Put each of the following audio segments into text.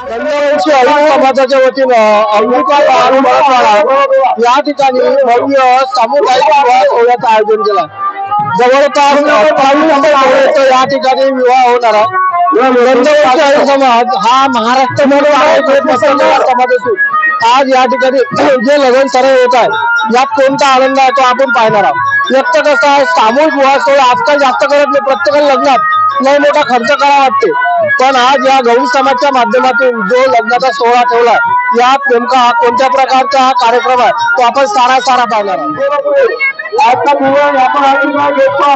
गंगावंशी अहिर समाजाच्या वतीनं अमृता आणि या ठिकाणी भव्य सामुदायिक विवाह सोहळ्याचं आयोजन केलं. जवळपास बावीस या ठिकाणी विवाह होणार आहे. गंगावंशी अहिंद समाज हा महाराष्ट्रामध्ये आहे मुसलमान समाज असून आज या ठिकाणी जे लग्न सरळ होत आहे यात कोणता आनंद आहे तो आपण पाहणार आहोत. एक तर कसं आहे सामूहिक विवाह सोहळा आजकाल जास्त करत नाही प्रत्येकाला लग्नात लय मोठा खर्च करावा वाटते पण आज या गौरी समाजच्या माध्यमातून जो लग्नाचा सोहळा ठेवला यात नेमका हा कोणत्या प्रकारचा हा कार्यक्रम आहे? तो आपण सारा सारा पाहणार आहोत. आजचा दिवस आपण आशीर्वाद घेतो.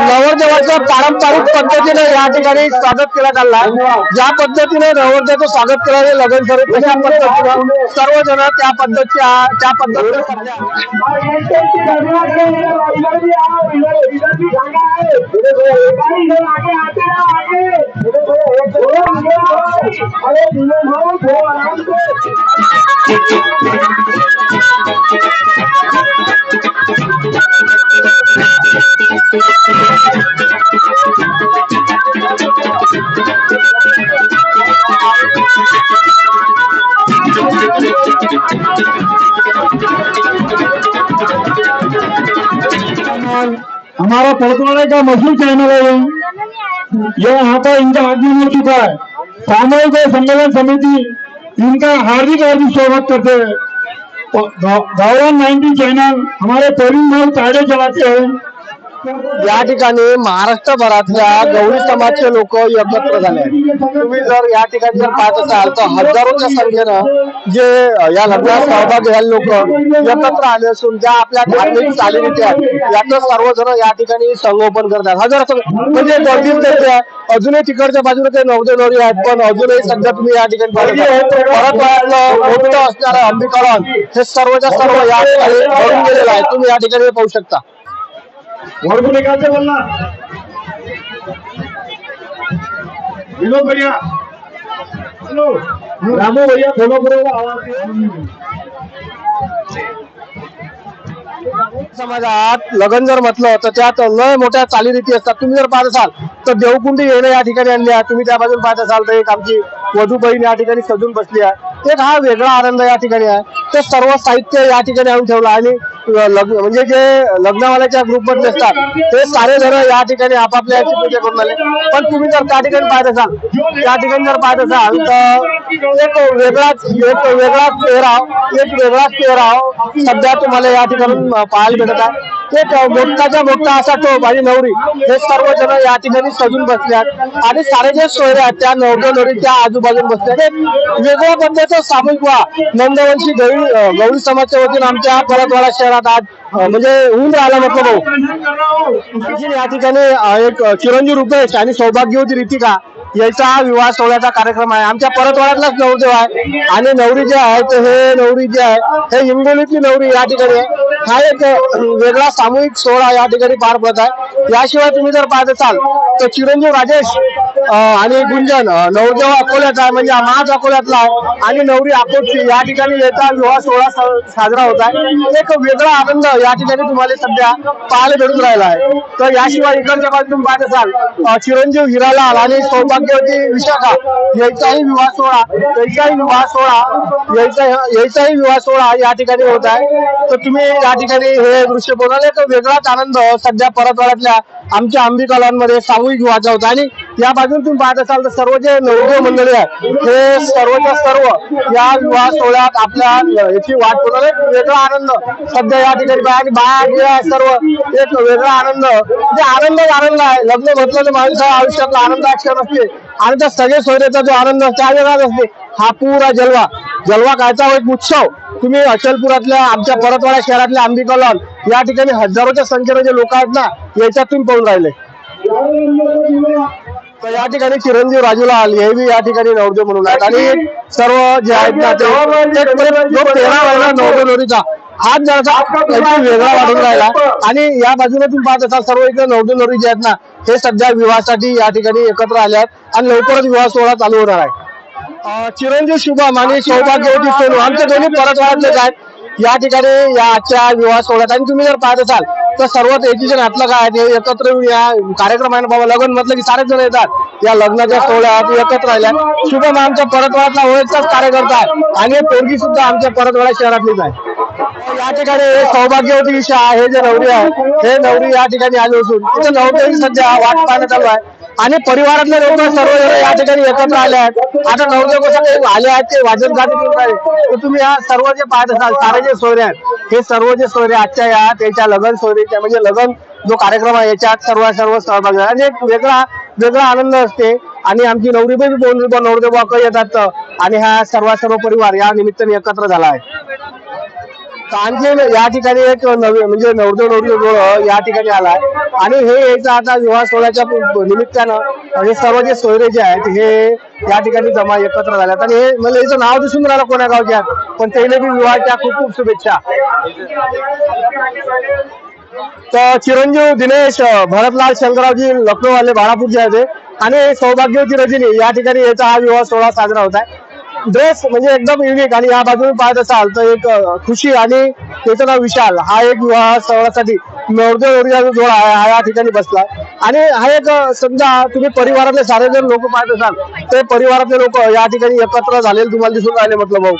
नवरदेवाचं पारंपरिक पद्धतीने या ठिकाणी स्वागत केलं चाललाय ज्या पद्धतीने नवरदेवाचं स्वागत केलं लग्न सर तशा पद्धतीनं सर्वजण त्या पद्धतीच्या त्या हमारा पड़तवाड़े का मशहूर चैनल है ये। यहाँ पर इनका आगमन हो चुका है। सामूहिक सम्मेलन समिति इनका हार्दिक हार्दिक स्वागत करते हैं। और गा- गाँव नाइनटी चैनल हमारे पोलिंग भाई ताड़े चलाते हैं। या ठिकाणी महाराष्ट्रभरातल्या गौरी समाजचे लोक एकत्र झाले तुम्ही जर या ठिकाणी जर पाहत असाल तर हजारोच्या संख्येनं जे या लग्नात सहभाग घ्यायला लोक एकत्र आले असून ज्या आपल्या धार्मिक चालीरीती आहेत याचं सर्वजण या ठिकाणी संगोपन करतात. हजार म्हणजे गर्दीच करते अजूनही तिकडच्या बाजूला ते नवदे नवरी आहेत पण अजूनही सध्या तुम्ही या ठिकाणी परत मोठं असणारं अंबिकारण हे सर्वच्या सर्व या ठिकाणी भरून गेलेलं आहे. तुम्ही या ठिकाणी पाहू शकता. और को निकाल विनोद भैया. हेलो. रामू भैया आवाज समाजात लग्न जर म्हटलं तर त्यात लय मोठ्या चालीरीती असतात. तुम्ही जर पाहत असाल तर देवकुंडी येणं या ठिकाणी आणली आहे. तुम्ही त्या बाजून पाहत असाल तर एक आमची वधू बहीण या ठिकाणी सजून बसली आहे. एक हा वेगळा आनंद या ठिकाणी आहे. ते सर्व साहित्य या ठिकाणी आणून ठेवलं आणि लग्न म्हणजे जे लग्नवाल्याच्या ग्रुप मधले असतात ते सारे जण या ठिकाणी आपापल्या याची पूजा करून आले. पण तुम्ही जर त्या ठिकाणी पाहत असाल त्या ठिकाणी जर पाहत असाल तर एक वेगळाच एक वेगळाच पेहराव एक वेगळाच पेहराव सध्या तुम्हाला या ठिकाणी पाहायला भेटत आहे. ते मोठाच्या मोठा असा टोप आणि नवरी. हे सर्वजण या ठिकाणी सजून बसल्यात. आणि सारे जे सोयरे आहेत. त्या नवऱ्या नवरी त्या आजूबाजूला बसल्यात. वेगळ्या पद्धतीचं सामूहिक व्हा नंदवंशी गौरी अं, गौरी समाजच्या वतीनं आमच्या परतवाडा शहरात आज म्हणजे होऊन राहिला म्हटलं भाऊ. या ठिकाणी एक चिरंजीव रुपेश आणि सौभाग्यवती रितिका. याचा हा विवाह सोहळ्याचा कार्यक्रम आहे. आमच्या परतवाड्यातलाच नवरदेव आहे. आणि नवरी जे आहे तर हे नवरी जे आहे हे हिंगोलीतली नवरी या ठिकाणी हा एक वेगळा सामूहिक सोहळा या ठिकाणी पार पडत आहे. याशिवाय तुम्ही जर पाहत असाल तर चिरंजीव राजेश आणि गुंजन नवरदेव अकोल्याचा आहे म्हणजे महाज अकोल्यातला आहे. आणि नवरी अकोटची या ठिकाणी येता विवाह सोहळा साजरा होत आहे. एक वेगळा आनंद या ठिकाणी तुम्हाला सध्या पाहायला भेटून राहिला आहे. तर याशिवाय इकडच्या बाजून पाहत असाल चिरंजीव हिरालाल आणि सौभाग्यवती विशाखा याचाही विवाह सोहळा याचाही विवाह सोहळा याचा याचाही विवाह सोहळा या ठिकाणी होत आहे. तर तुम्ही या ठिकाणी हे दृश्य बघाल एक वेगळाच आनंद सध्या परतवाड्यातल्या आमच्या आंबिकालांमध्ये सामूहिक विवाहाचा होता. आणि या बाजून तुम्ही पाहत असाल तर सर्व जे नवदेव मंडळी आहे हे सर्वच्या सर्व या विवाह सोहळ्यात आपल्या याची वाट बघाल. एक वेगळा आनंद सध्या या ठिकाणी बाया आणि बाया सर्व एक वेगळा आनंद. म्हणजे आनंद आनंद आहे. लग्न म्हटलं तर माणसा आयुष्यातला आनंद क्षण असते. आणि त्या सगळे सोयऱ्याचा जो आनंद त्या वेगळाच असते. हा पुरा जलवा. जलवा कायचा हो एक उत्सव. तुम्ही अचलपुरातल्या आमच्या परतवाडा शहरातल्या अंबिकालॉन या ठिकाणी हजारोच्या संख्येने जे लोक आहेत ना याच्यात तुम्ही पाहून राहिले. तर या ठिकाणी चिरंजीव राजूलाल हे बी या ठिकाणी नवरदेव म्हणून आहेत. आणि सर्व जे आहेत ना ते म्हणजे तेरा वेळेला नवरदेव नवरीचा आज जरासा काहीतरी वेगळा वाढून राहिला. आणि या बाजूने तुम्ही पाहत असाल सर्व इकडे नवरदेव नवरी जे आहेत ना हे सध्या विवाहासाठी या ठिकाणी एकत्र आले आहेत आणि लवकरच विवाह सोहळा चालू होणार आहे. चिरंजीव शुभम आणि सौभाग्यवती सोनू आमचे दोन्ही परतवाड्यातलेच आहेत. या ठिकाणी या आजच्या विवाह सोहळ्यात आणि तुम्ही जर पाहत असाल तर सर्वच एकीचे नातलं काय आहे ते एकत्र येऊन या कार्यक्रम आहे ना बाबा लग्न म्हटलं की सारेच जण येतात. या लग्नाच्या सोहळ्यात एकत्र राहिल्या शुभम आमच्या परतवाड्यातला ओळखचाच कार्यकर्ता आहे. आणि पोरगी सुद्धा आमच्या परतवाडा शहरातलीच आहे. हो, या ठिकाणी हे सौभाग्यवती शाह हे जे नवरी आहे. हे नवरी या ठिकाणी आली असून तिथे नवरी सध्या वाट पाहण्यात चालू आहे. आणि परिवारातले लोक सर्व या ठिकाणी एकत्र आले आहेत. आता नवरदेव आले आहेत ते वाजत तर तुम्ही या सर्व जे पाहत असाल सारे जे सोयरे आहेत हे सर्व जे सोयरे आजच्या या त्याच्या लग्न सोयरीच्या म्हणजे लग्न जो कार्यक्रम आहे याच्यात सर्व सर्व सहभागी आणि एक वेगळा वेगळा आनंद असते. आणि आमची नवरी बी बोलून नवरदेव वाक येतात. आणि हा सर्व सर्व परिवार या निमित्ताने एकत्र झाला आहे. आणखी या ठिकाणी एक नवी म्हणजे नवदेव नवरी या ठिकाणी आलाय आणि हे यायचं आता विवाह सोहळ्याच्या निमित्तानं हे सर्व जे सोयरे जे आहेत हे या ठिकाणी जमा एकत्र झाल्यात आणि हे म्हणजे याचं नाव दिसून राहिलं कोण्या गावच्या? पण त्याला बी विवाहाच्या खूप खूप शुभेच्छा. तर चिरंजीव दिनेश भरतलाल शंकररावजी लखनौवाले बाळापूरचे आहेत आणि सौभाग्यवती रजनी या ठिकाणी याचा हा विवाह सोहळा साजरा होत आहे. ड्रेस म्हणजे एकदम युनिक आणि या बाजूने पाहत असाल तर एक खुशी आणि त्याचं नाव विशाल. हा एक विवाह सोहळ्यासाठी नवरदेव नवरीचा जोडा हा या ठिकाणी बसला आणि हा एक समजा तुम्ही परिवारातले सारे जण लोक पाहत असाल ते परिवारातले लोक या ठिकाणी एकत्र झालेले तुम्हाला दिसून राहिले म्हटलं भाऊ.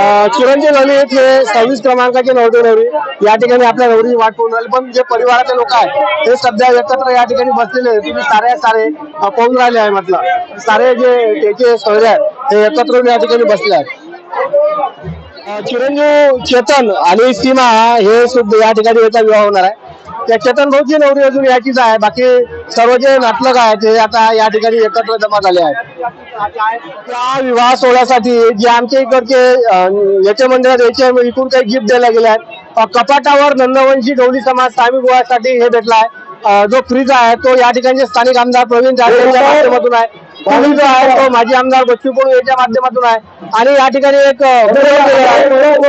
अ, चिरंजीव आहेत हे सव्वीस क्रमांकाचे नवरदेव नवरी या ठिकाणी आपल्या नवरी वाट पाहून राहिले. पण जे परिवाराचे लोक आहेत ते सध्या एकत्र या ठिकाणी बसलेले तुम्ही सारे सारे पाहून राहिले आहे म्हटलं. सारे जे त्याचे सोयरे आहेत ते एकत्र या ठिकाणी बसले आहेत. चिरंजीव चेतन आणि सीमा हे सुद्धा या ठिकाणी याचा विवाह होणार आहे. त्या चेतन भाऊची नवरी अजून याचीच आहे. बाकी सर्व जे नाटलक आहेत ते आता या ठिकाणी एकत्र जमा झाले आहेत. त्या विवाह सोहळ्यासाठी जे आमच्या इकडचे याच्या मंदिरात याच्या याचे इकडून काही गिफ्ट द्यायला गेले आहेत. कपाटावर नंदवंशी गवळी समाज सामी गोवासाठी हे भेटला आहे. जो फ्रीज आहे तो या ठिकाणचे स्थानिक आमदार प्रवीण जाधव यांच्या माध्यमातून आहे. पाणी जो आहे तो माजी आमदार बच्चू कडू यांच्या माध्यमातून आहे. आणि या ठिकाणी एक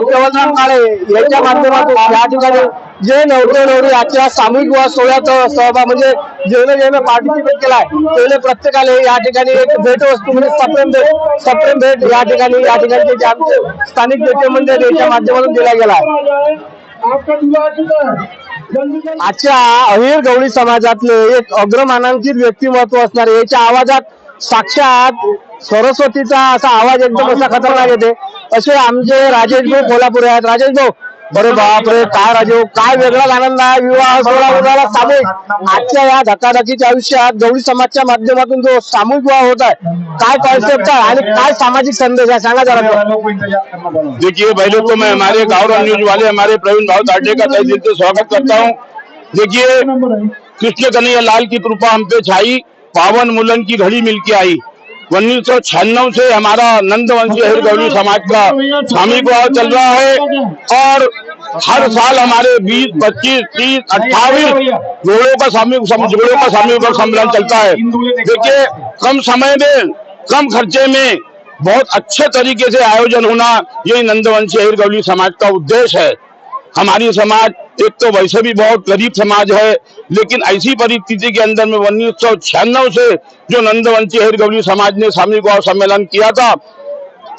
केवलराम काळे यांच्या माध्यमातून या ठिकाणी जे नवरे नवरी आजच्या सामूहिक विवाह सोहळ्यात सहभाग म्हणजे जेवढे जेवढे पार्टिसिपेट केलाय तेवढे प्रत्येकाला या ठिकाणी एक भेट वस्तू म्हणजे सप्रेम भेट सप्रेम भेट या ठिकाणी या ठिकाणी जे आमचे स्थानिक नेते मंडळ याच्या माध्यमातून दिला गेला आहे आजच्या अहिर गवळी समाजातले एक अग्रमानांकित व्यक्तिमत्व असणारे याच्या आवाजात साक्षात सरस्वतीचा असा आवाज एकदम असा खतरनाक येते. असे आमचे राजेश भाऊ कोल्हापूर आहेत. राजेश भाऊ बरे बापरे काय राजे काय वेगळाच आनंद आहे विवाह सोहळा वगैरे सामूहिक. आजच्या या धकाधकीच्या आयुष्यात गवळी समाजच्या माध्यमातून जो सामूहिक विवाह होत आहे काय कॉन्सेप्ट आहे आणि काय सामाजिक संदेश आहे सांगा जरा देखिए पहले तो मैं हमारे गावरा न्यूज वाले हमारे प्रवीण भाव ताटे का तय दिल से स्वागत करता हूँ। देखिए कृष्ण कन्हैया लाल की कृपा हम पे छाई पावन मुलन की घड़ी मिलके आई। उन्नीस सौ छियानवे से हमारा नंदवंशी हर समाज का स्वामी विवाह चल रहा है और हर साल हमारे 20, 25, 30, अट्ठाईस जोड़ों का स्वामी जोड़ों का स्वामी विवाह सम्मेलन चलता है। देखिए कम समय में कम खर्चे में बहुत अच्छे तरीके से आयोजन होना यही नंदवंशी अहिर समाज का उद्देश्य है। हमारी समाज एक तो वैसे भी बहुत गरीब समाज है, लेकिन ऐसी परिस्थिति के अंदर में उन्नीस सौ छियानवे से जो नंदवंशी अहिर गौली समाज ने सामूहिक और सम्मेलन किया था,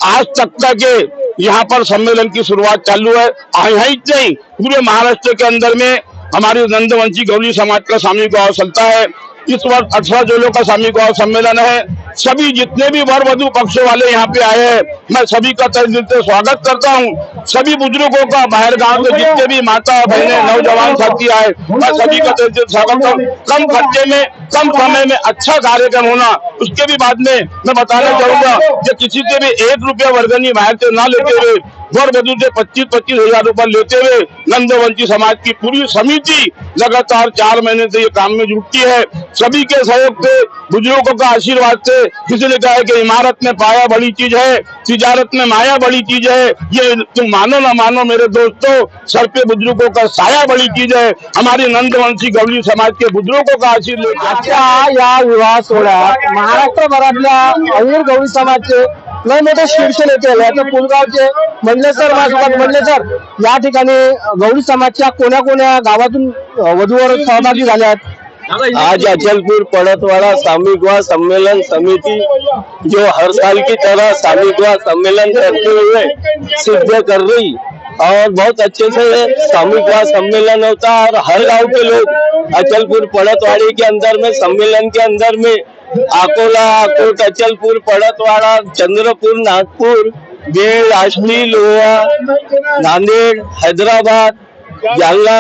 आज तक तक के यहाँ पर सम्मेलन की शुरुआत चालू है। यहाँ ही नहीं, पूरे महाराष्ट्र के अंदर में हमारी नंदवंशी गौरी समाज का सामूहिक गौरव चलता है। इस वर्ष अठारह जोलों का स्वामी गौरव सम्मेलन है। सभी जितने भी वर वधु पक्ष वाले यहाँ पे आए हैं, मैं सभी का तय दिल से स्वागत करता हूँ। सभी बुज़ुर्गों का बाहर गाँव के जितने भी माता बहने नौजवान साथी आए, मैं सभी का तय दिल स्वागत हूँ। कम खर्चे में कम समय में अच्छा कार्यक्रम होना, उसके भी बाद में मैं बताना चाहूँगा कि किसी से भी एक रुपया वर्गनी बाहर से ना लेते हुए, वर वधु से पच्चीस पच्चीस हज़ार रुपये लेते हुए नंदवंशी समाज की पूरी समिति लगातार चार महीने से ये काम में जुटती है। सभी के सहयोग से, बुज़ुर्गों का आशीर्वाद से किसी ने कहा कि इमारत में पाया बड़ी चीज़ है, तिजारत में माया बड़ी चीज़ है। ये तुम मानो ना मानो मेरे दोस्तों, सर पे बुज़ुर्गों का साया बड़ी चीज़ है। हमारी नंदवंशी गवली समाज के बुज़ुर्गों का आशीर्वाद आजच्या या विवाह सोहळ्यात महाराष्ट्रभरातल्या अहिर गौरी समाजचे लय मोठे शीर्ष नेते आले आता पुलगावचे सर माझ्यासोबत सर या ठिकाणी गौरी समाजच्या कोण्या कोण्या गावातून वधूवर सहभागी झाल्या आहेत. आज अचलपुर पड़तवाड़ा सामूहिक विवाह सम्मेलन समिति जो हर साल की तरह सामूहिक विवाह सम्मेलन करते हुए सिद्ध कर रही और बहुत अच्छे से सामूहिक विवाह सम्मेलन होता है और हर गाँव के लोग अचलपुर पड़तवाड़ी के अंदर में, सम्मेलन के अंदर में, अकोला, अकोट, अचलपुर, पड़तवाड़ा, चंद्रपुर, नागपुर, बेड़ आष्टी लोहा, नांदेड़, हैदराबाद, जालना,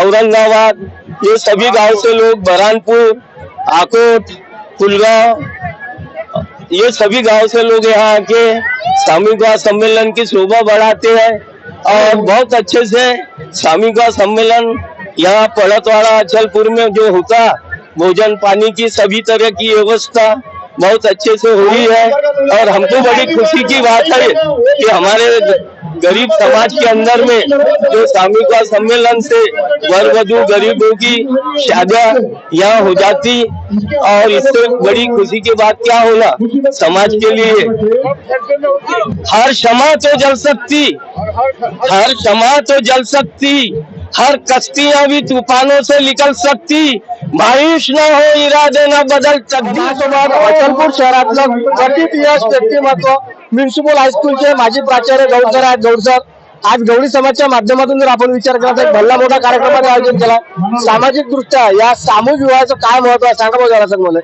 औरंगाबाद ये सभी गाँव से लोग, बरानपुर, आकोट कुलगांव ये सभी गाँव से लोग यहाँ आके स्वामी का सम्मेलन की शोभा बढ़ाते हैं और बहुत अच्छे से स्वामी का सम्मेलन यहाँ पड़तवाड़ा अचलपुर में जो होता, भोजन पानी की सभी तरह की व्यवस्था बहुत अच्छे से हुई है और हमको बड़ी खुशी की बात है कि हमारे गरीब समाज के अंदर में जो सामूहिक सम्मेलन से वर वधु गरीबों की शादियाँ यहाँ हो जाती और इससे बड़ी खुशी की बात क्या होना? समाज के लिए। हर क्षमा तो जल सकती। हर क्षमा तो जल सकती। हर कश्तियां भी तूफानों से निकल सकती। मायूस न हो इरादे न बदल माझ्यासोबत अचलपूर शहरातलं कथित यश व्यक्तिमत्व म्युन्सिपल हायस्कूलचे माजी प्राचार्य गौडसर आहेत. गौडसर आज गौडी समाजच्या माध्यमातून जर आपण विचार केला तर एक भल्ला मोठा कार्यक्रमाचं आयोजन केला सामाजिक दृष्ट्या या सामूहिक विवाहाचं काय महत्त्व आहे? सांगा बघा सर मला.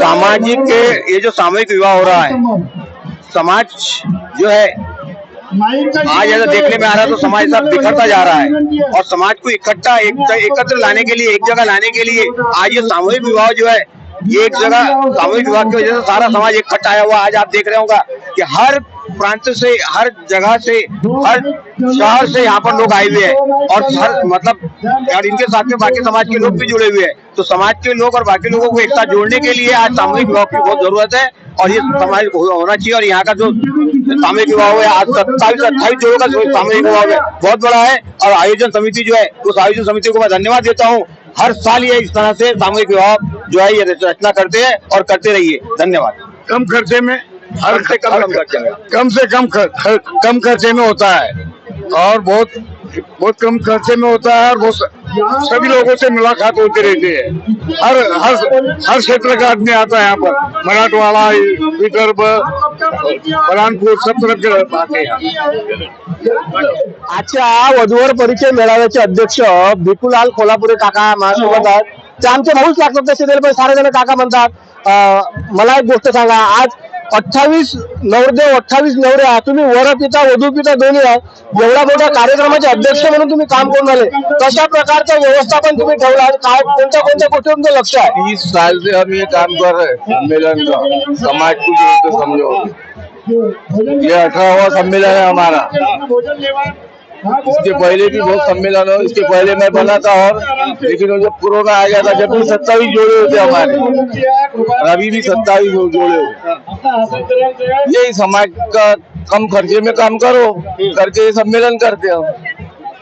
सामाजिक के ये जो सामूहिक विवाह हो रहा है समाज जो है आज ऐसा देखने में आ रहा है तो समाज सब बिखरता जा रहा है। और समाज को इकट्ठा एक एकत्र लाने के लिए एक जगह लाने के लिए आज ये सामूहिक विवाह जो है ये एक जगह सामूहिक विवाह की वजह से सारा समाज इकट्ठा आया हुआ आज आप देख रहे होगा कि हर प्रांत से, हर जगह से, हर शहर से यहाँ पर लोग आए हुए हैं। और हर मतलब और इनके साथ में बाकी समाज के लोग भी जुड़े हुए हैं। तो समाज के लोग और बाकी लोगों को एक साथ जोड़ने के लिए आज सामूहिक विवाह की बहुत ज़रूरत है। और ये समाज होना चाहिए। और यहाँ का जो सामूहिक विवाह है, आज सत्ताईस, अट्ठाईस जोड़ों का सामूहिक विवाह है, बहुत बड़ा है। और आयोजन समिति जो है, उस आयोजन समिति को मैं धन्यवाद देता हूँ। हर साल ये इस तरह से सामूहिक विवाह जो है ये रचना करते हैं और करते रहिए। धन्यवाद। कम खर्चे में हर से कम कम खर्चे में। कम से कम खर, कम खर्चे में होता है। और बहुत बहुत कम खर्चे में होता है और बहुत सभी लोगों से मुलाकात होती रहती है। हर हर हर क्षेत्र का आदमी आता है यहाँ पर। मराठवाड़ा विदर्भ बलरामपुर सब तरफ के आते हैं आजच्या वधूवर परिचय मेळाव्याचे अध्यक्ष बिपुलाल कोल्हापुरे काका माझ्यासोबत आहेत. ते आमचे भाऊच लागतात तसे तरी पण सारे जण काका म्हणतात. मला एक गोष्ट सांगा. आज अठ्ठावीस नवरदेव अठ्ठावीस नवरे तुम्ही वर पिता वधू पिता दोन्ही आहे एवढ्या मोठ्या कार्यक्रमाचे अध्यक्ष म्हणून तुम्ही काम करून झाले कशा प्रकारचं व्यवस्थापन तुम्ही ठेवलं काय कोणत्या कोणत्या गोष्टी तुमचं लक्ष आहे? तीस साल से हम ये काम कर रहे हैं सम्मेलन का. समाज को जोड़ के समझो. ये अठारहवा सम्मेलन है हमारा. इसके पहले भी बहुत सम्मेलन हो इसके पहले मैं बना था और लेकिन वो जब कोरोना आ गया था, जब भी सत्ताईस जोड़े होते हमारे अभी भी सत्ताईस जोड़े होते यही समाज का कम खर्चे में काम करो, करके सम्मेलन करते हम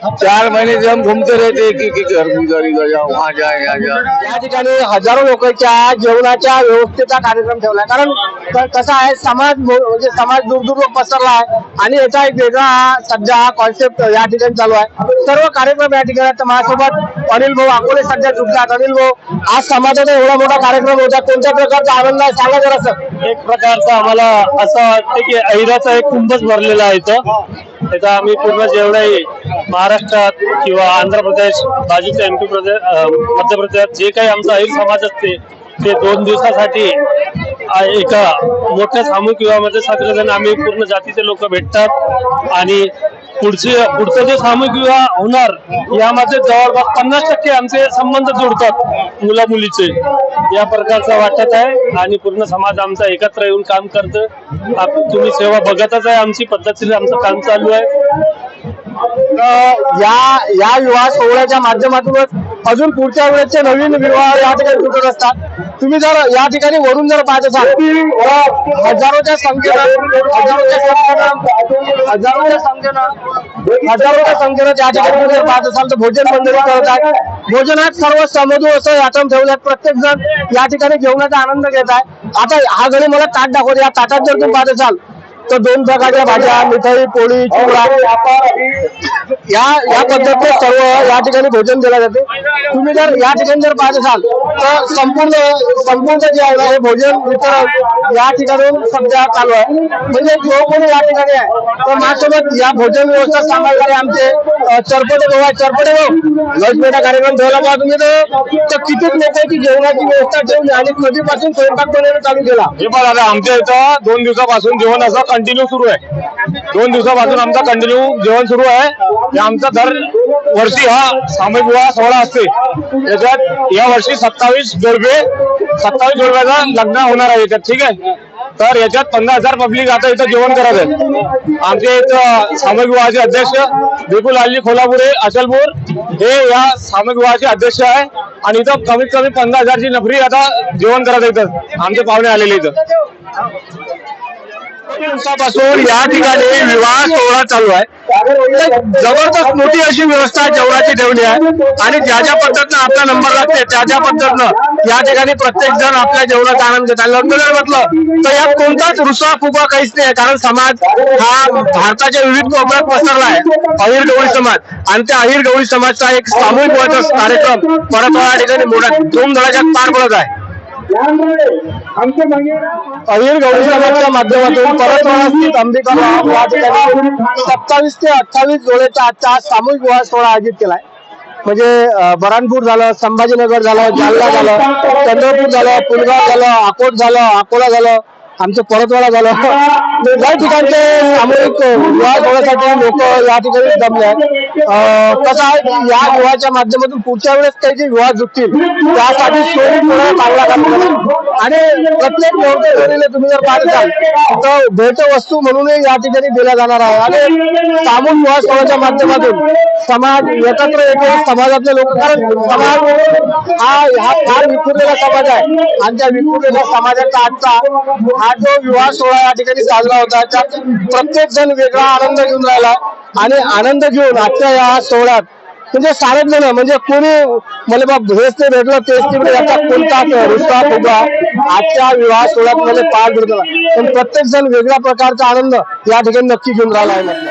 चार महीने से हम घूमते रहते हैं कि कि घर इधर इधर जाओ वहाँ जाए यहाँ जाए। या ठिकाणी हजारो लोकांच्या जेवणाच्या व्यवस्थेचा कार्यक्रम ठेवलाय कारण कसं आहे समाज म्हणजे समाज दूर दूर पसरला आहे आणि याचा एक वेगळा हा सध्या हा कॉन्सेप्ट या ठिकाणी चालू आहे. सर्व कार्यक्रम या ठिकाणी माझ्यासोबत अनिल भाऊ अकोले सध्या जुडतात अनिल भाऊ आज समाजाचा एवढा मोठा कार्यक्रम होता. कोणत्या प्रकारचा आनंद आहे? सांगा जरा सर एक प्रकारचा आम्हाला असं वाटतं की ऐराचा एक कुंभच भरलेला आहे इथं. त्याचा आम्ही पूर्ण जेवढाही महाराष्ट्रात किंवा आंध्र प्रदेश बाजूचा एम पी प्रदेश मध्य प्रदेशात जे काही आमचा अहिर समाज असते ते दोन दिवसासाठी एका मोठ्या सामूहिक विवाहामध्ये सगळेजण आम्ही पूर्ण जातीचे लोक भेटतात आणि पुढचे पुढचं जे सामूहिक विवाह होणार यामध्ये जवळपास पन्नास टक्के आमचे संबंध जोडतात मुला मुलीचे या प्रकारचं वाटत आहे आणि पूर्ण समाज आमचा एकत्र येऊन काम करतं आप- तुम्ही सेवा बघतच आहे आमची पद्धतीने आमचं काम चालू आहे. या या विवाह सोहळ्याच्या माध्यमातूनच अजून पुढच्या वेळेचे नवीन विवाह या ठिकाणी सुटत असतात. तुम्ही जर या ठिकाणी वरून जर पाहत असाल हजारोच्या संख्येनं हजारोच्या संख्येनं हजारोच्या संख्येनं हजारोच्या संख्येनं त्या ठिकाणी जर पाहत असाल तर भोजन मंडळी करत आहे भोजनात सर्व समजू असं यातून ठेवल्यात प्रत्येक जण या ठिकाणी जेवणाचा आनंद घेत आहे. आता हा घरी मला ताट दाखवतो. या ताटात जर तुम्ही पाहत असाल तर दोन प्रकारच्या भाज्या मिठाई पोळी चिवडा. या या पद्धतीने सर्व या ठिकाणी भोजन दिलं जाते. तुम्ही जर या ठिकाणी जर पाहत असाल तर संपूर्ण संपूर्ण जे आहे हे भोजन वितरण या ठिकाणी सध्या चालू आहे. म्हणजे जो कोणी या ठिकाणी आहे तर माझ्यासोबत या भोजन व्यवस्था सांभाळणारे आमचे चरपटे भाऊ आहे चरपटे भाऊ लसपेटा कार्यक्रम ठेवला पहा तुम्ही तर? तर किती लोकांची जेवणाची व्यवस्था ठेवली आणि कधीपासून स्वयंपाक बनवणं चालू केला. हे पण आता आमच्या इथं दोन दिवसापासून जेवण असं कंटिन्यू सुरू आहे. दोन दिवसापासून आमचा कंटिन्यू जेवण सुरू आहे. आमचा दर वर्षी हा सामूहिक विवाह सोहळा असते. याच्यात या वर्षी सत्तावीस जोडपे सत्तावीस जोडप्याचा लग्न होणार आहे याच्यात ठीक आहे? तर याच्यात पंधरा हजार पब्लिक आता इथं जेवण करत आहे आमचे इथं सामूहिक विवाहाचे अध्यक्ष बिपुल अल्ली खोलापुरे अचलपूर हे या सामूहिक विवाहाचे अध्यक्ष आहे. आणि इथं कमीत कमी पंधरा हजारची नफरी आता जेवण करत आहे इथं आमचे पाहुणे आलेले इथं. दिवसापासून या ठिकाणी विवाह सोहळा चालू आहे. जबरदस्त मोठी अशी व्यवस्था जेवणाची ठेवली आहे. आणि ज्या ज्या पद्धतीनं आपला नंबर लागते त्या ज्या पद्धतीनं या ठिकाणी प्रत्येक जण आपल्या जेवणाचा आनंद घेतात. लग्न जर म्हटलं तर यात कोणताच रुसवा फुगवा काहीच नाही कारण समाज हा भारताच्या विविध कोपऱ्यात पसरला आहे. अहिर गवळी समाज. आणि त्या अहिर गवळी समाजचा एक सामूहिक कार्यक्रम परत या ठिकाणी मोठ्या धूमधडाक्यात पार पडत आहे. अहिर गौरी समाजच्या माध्यमातून स्थित या ठिकाणी सत्तावीस ते अठ्ठावीस जोड्याचा आजचा सामूहिक विवाह सोहळा आयोजित केलाय. म्हणजे अं, बरानपूर झालं संभाजीनगर झालं जालना झालं चंद्रपूर झालं पुलगाव झालं अकोट झालं अकोला झालं आमचं परतवाडा झालं. या ठिकाणचे सामूहिक विवाह सोहळ्यासाठी लोक या ठिकाणी जमले आहेत. कसं आहे या विवाहाच्या माध्यमातून पुढच्या वेळेस काही जे विवाह जुटतील त्यासाठी चांगला काम आणि प्रत्येक मोठ्या तुम्ही जर पाहत असाल तर भेट वस्तू म्हणूनही या ठिकाणी दिल्या जाणार आहे आणि सामूहिक विवाह सोहळ्याच्या माध्यमातून समाज एकत्र येतो समाजातले लोक कारण समाज हा हा फार विखुरलेला समाज आहे. आणि त्या विखुरलेल्या समाजाचा आजचा हा जो विवाह सोहळा या ठिकाणी साजरा होता त्यात प्रत्येक जण वेगळा आनंद घेऊन राहिला. आणि आनंद घेऊन आजच्या या सोहळ्यात म्हणजे सारच जण म्हणजे कोणी मला बाप हेच ते भेटलं तेच तिकडे याचा कोणताच रुसवा फुगा आजच्या विवाह सोहळ्यात मला पार भेटला पण प्रत्येक जण वेगळ्या प्रकारचा आनंद या ठिकाणी नक्की घेऊन राहिला आहे म्हटलं.